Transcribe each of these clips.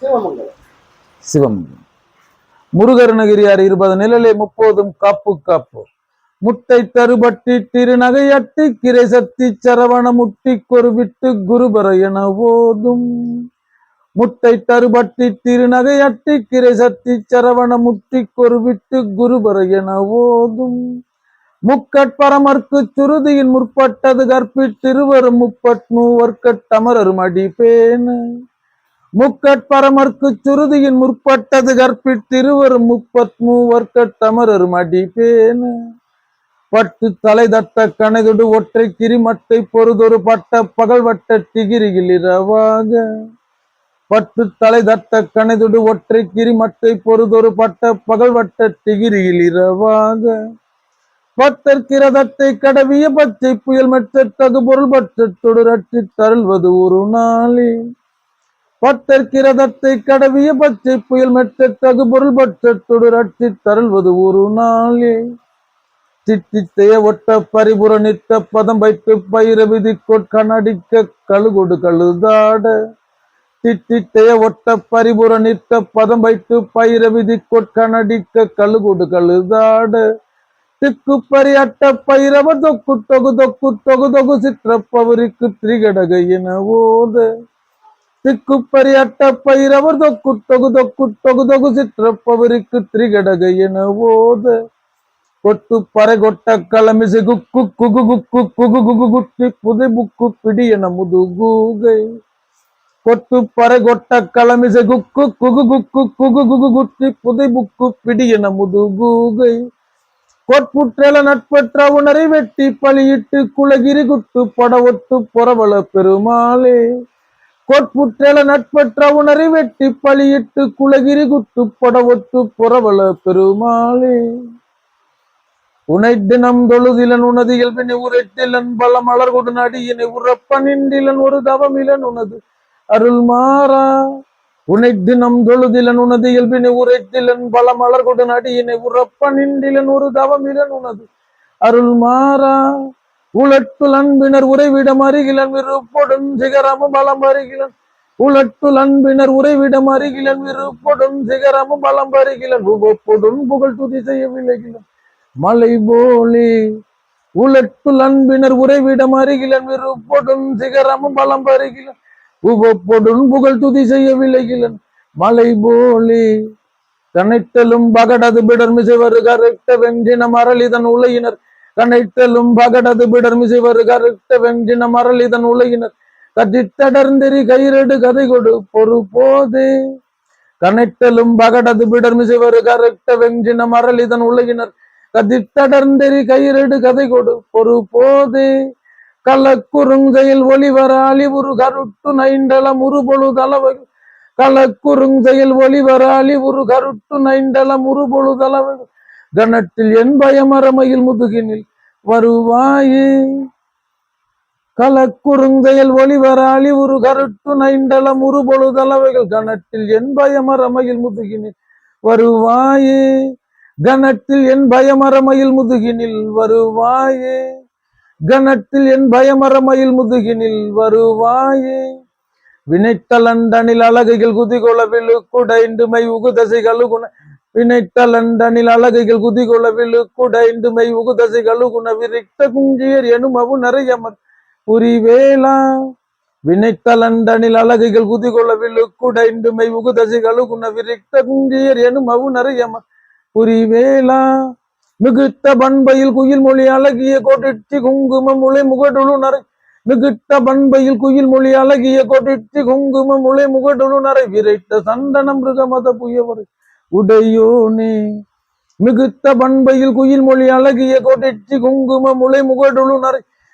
சிவமங்கலம். சிவமங்கலம். முருகருணகிரியார் இருபது நிழலே முப்போதும் காப்பு காப்பு. முட்டை தருபட்டி திருநகையட்டி கிரை சத்தி சரவண முட்டி கொருவிட்டு குருபர என ஓதும். முட்டை தருபட்டி திருநகையட்டி கிரை சத்தி சரவண முட்டி கொருவிட்டு குருபர என ஓதும். முக்கட்பரமர்க்கு சுருதியின் முற்பட்டது கற்பித்திருவரும் முப்பட் மூவர்க்கட் தமரரும் அடிப்பேன. முக்கட்பரமர்க்கு சுருதியின் முற்பட்டது கற்பித்திருவரும் முப்பத் மூவர்க்கட் தமரரும் பட்டு தலை தட்ட கணைதொடு ஒற்றை கிரிமட்டை பொறுதொரு பட்ட பகல் வட்ட திகிரியில் இரவாக. பட்டு தலை தட்ட கணைதொடு ஒற்றை கிரிமட்டை பொறுதொரு பட்ட பகல் வட்ட திகிரியில் இரவாக. பத்தற்கிரதத்தை கடவிய பச்சை புயல் மெச்சத்தகு பொருள் பற்ற ரட்சி தருள்வது ஒரு நாளே பத்தற்கிரதத்தை கடவிய பச்சை புயல் மெச்சத்தகு பொருள் பற்றத்தொடு ரட்சி தருள்வது ஒரு நாளே. சித்தித்தைய ஒட்ட பரிபுற நித்த பதம் வைத்து பயிர விதி கொட்கணடிக்க கழுகொடு கழுதாட. தித்தித்தைய ஒட்ட பரிபுற நித்த பதம் வைத்து பயிர விதி கொட்கணடிக்க கழுகொடு கழுதாட. திக்கு அட்ட பைரவ தொக்கு தொகு தொக்கு தொகு தொகு சிற்றப்பவருக்கு திரிகடக என ஓத. திக்கு பயிரவர் தொக்கு தொகு தொக்கு தொகு தொகு சிற்றப்பவருக்கு திரிகடக என ஓத கொட்டு பறைகொட்ட களமிசை குக்கு குகு குக்கு குகு குகு குட்டி புதை புக்கு பிடி என முதுகூகை கொட்டு பறைகொட்ட களமிசை குக்கு குகு குக்கு குகு குகு குட்டி புதை புக்கு பிடி என முதுகூகை கொட்புற்றல நட்பற்ற உணரை வெட்டி பலியிட்டு குலகிரி குட்டு படவொட்டு புறவள பெருமாளே கொட்புற்றல நட்பற்ற உணரை வெட்டி பழியிட்டு குலகிரி குட்டு படவொட்டு புறவள பெருமாளே. உனைத்து நம் தொழுதிலன் உனது இயல்பினை உரைத்திலன் பல மலர் கொடு நடியினை உறப்ப நின்றிலன் ஒரு தவமிலன் உனது அருள் மாறா உனைத்து நம் தொழுதிலன் உனது இயல்பினை உரைத்திலன் பல மலர் கொடு நடியினை உறப்ப நின்றிலன் ஒரு தவமிலன் உனது அருள் மாறா உலட்டுல் அன்பினர் உறைவிடம் அருகிலன் விருப்பொடும் சிகரமும் பலம் அருகிலன். உலட்டுல் அன்பினர் உறைவிடம் அருகிலன் விருப்பொடும் சிகரமும் பலம் அருகிலன். உவப்பொடும் புகழ் துதி செய்ய விலகிலன் மலை போலே உலட்டுல் அன்பினர் உறைவிடம் அருகிலன் விருப்பொடும் சிகரமும் பலம் அருகிலன். உவப்பொடும் புகழ் துதி செய்ய விலகிலன் மலை போலே கனைத்தலும் பகடது பிடர்மிசை வரு கருட்ட வெஞ்சின மரளிதன் உலையினர். கனைத்தலும் பகடது பிடர்மிசை வரு கருட்ட வெஞ்சின இதன் உலகினர். கதித்தடர்ந்தெறி கயிறடு கதை கொடு பொறு போதே கனைத்தலும் பகடது பிடர்மிசை வரு கருட்ட வெஞ்சின இதன் உலகினர். கதித்தடர்ந்தெறி கயிறடு கதை கொடு பொறு போதே கலக்குறுங்கையில் ஒளிவர அழிவுறு கருட்டு நைண்டல முறுபொழுதளவு கலக்குறுங்கையில் ஒளிவர அழிவுறு கருட்டு நைண்டல முறுபொழுதளவு கணத்தில் என் பயமரமையில் முதுகினில் வருவாயே. கலக்குறுங்கையில் ஒளிவர ஒரு கருட்டு நைண்டலம் உருபொழு தலவைகள் கணத்தில் என் பயமரமையில் முதுகினில் வருவாயே. கணத்தில் என் பயமரமையில் முதுகினில் வருவாயே. கணத்தில் என் பயமரமையில் முதுகினில் வருவாயே. வினைத்தலண்டனில் அழகைகள் குதிகொள விழுக்குடைந்துமை உகுதசை கழுகுண வினைத்தலண்டனில் அழகைகள் குதிகொள விழுக்குடைந்துமை உகுதசை கழுகுண விரித்த குஞ்சியர் எனும் அவு நிறைய புரிவேலா வினைத்தலண்டனில் அழகைகள் குதிகொள விழுக்குடைந்துமை உகுதசை கழுகுண விரித்த குஞ்சியர் எனும் அவு நிறைய புரிவேலா மிகுத்த பண்பையில் குயில் மொழி அழகிய கோட்டிச்சி குங்குமம் முளை முகடுழு நரை மிகுத்த பண்பையில் குயில் மொழி அழகிய கோட்டிச்சி குங்குமம் முளை முகடுழு நரை விரைத்த சந்தனம் மிருகமத புயவரை உடையோனே. மிகுத்த பண்பையில் குயில் மொழி அழகிய கொடிச்சி குங்கும முளை முகடுழு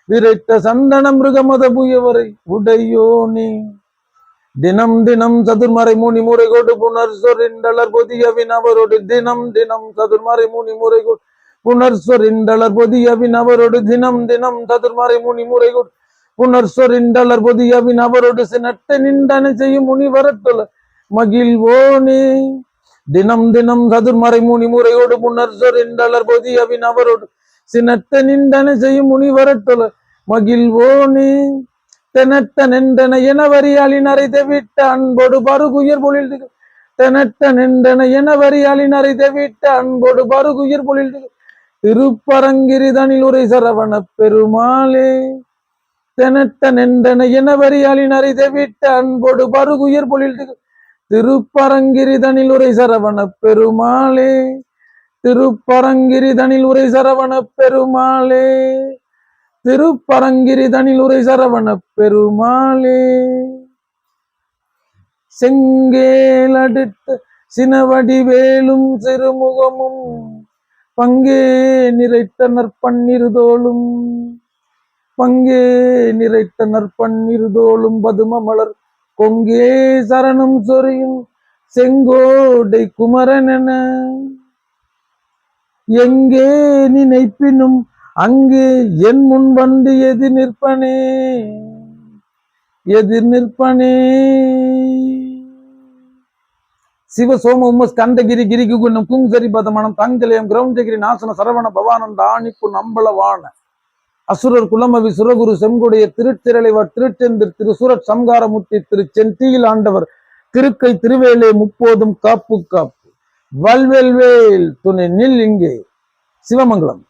விரைத்த சந்தனம் மிருகமத புயவரை உடையோனே. தினம் தினம் சதுர்மறை மூணி முறை கொடு புனர் சொரிண்டலர் பொதியவின் அவரோடு தினம் தினம் சதுர்மறை மூணி முறை கொடு புனர் சொரிண்டலர் பொதியவின் அவரோடு தினம் தினம் சதுர்மறை மூணி முறை கொடு புனர் சொரிண்டலர் பொதியவின் அவரோடு சினட்ட நின்றன செய்யும் முனிவரத்துல மகிழ்வோனே. தினம் தினம் சதுர்மறை முனி முறையோடு புனர் பொதி அவின் அவரோடு. சினத்த நின்றன செய்யும் முனிவரத்துல மகிழ்வோனே தெனத்த நின்றன என வரியாளின் அறைத விட்ட அன்போடு பருகுயிர் பொழில் திகழ் நின்றன என வரியாளின் அறைத விட்ட அன்போடு பருகுயிர் பொழில் திருப்பரங்கிரிதனில் உரை சரவண பெருமாளே. தெனத்த நின்றன என வரியாளின் அறைத விட்ட அன்போடு பருகுயிர் பொழில் திகழ் திருப்பரங்கிரிதனில் உரை சரவண பெருமாளே திருப்பரங்கிரிதனில் உரை சரவண பெருமாளே திருப்பரங்கிரிதனில் உரை சரவண பெருமாளே. செங்கேல் அடுத்த சினவடி வேலும் சிறுமுகமும் பங்கே நிறைத்த நற்பன்னிருதோளும் பங்கே நிறைத்த நற்பன்னிருதோளும் பதும மலர் கொங்கே சரணம் சொரியும் செங்கோடை குமரனென எங்கே நினைப்பினும் அங்கே என் முன் வந்து எதிர் நிற்பனே. எதிர் நிற்பனே. சிவ சோம உம்ம ஸ்கந்தகிரி கிரிகு குங்கரி பதமனம் தங்கலயம் கிரௌண்டகிரி நாசன சரவண பவானந்த ஆணிப்பு நம்பளவான. அசுரர் குலமவி சுரகுரு செங்குடைய திருத்திரளைவர் திருச்செந்தர் திரு சூரத் சம்காரமுத்தி திரு செந்தியில் ஆண்டவர். திருக்கை திருவேலே முப்போதும் காப்பு காப்பு. வல்வெல்வேல் துணை நில் இங்கே. சிவமங்கலம்.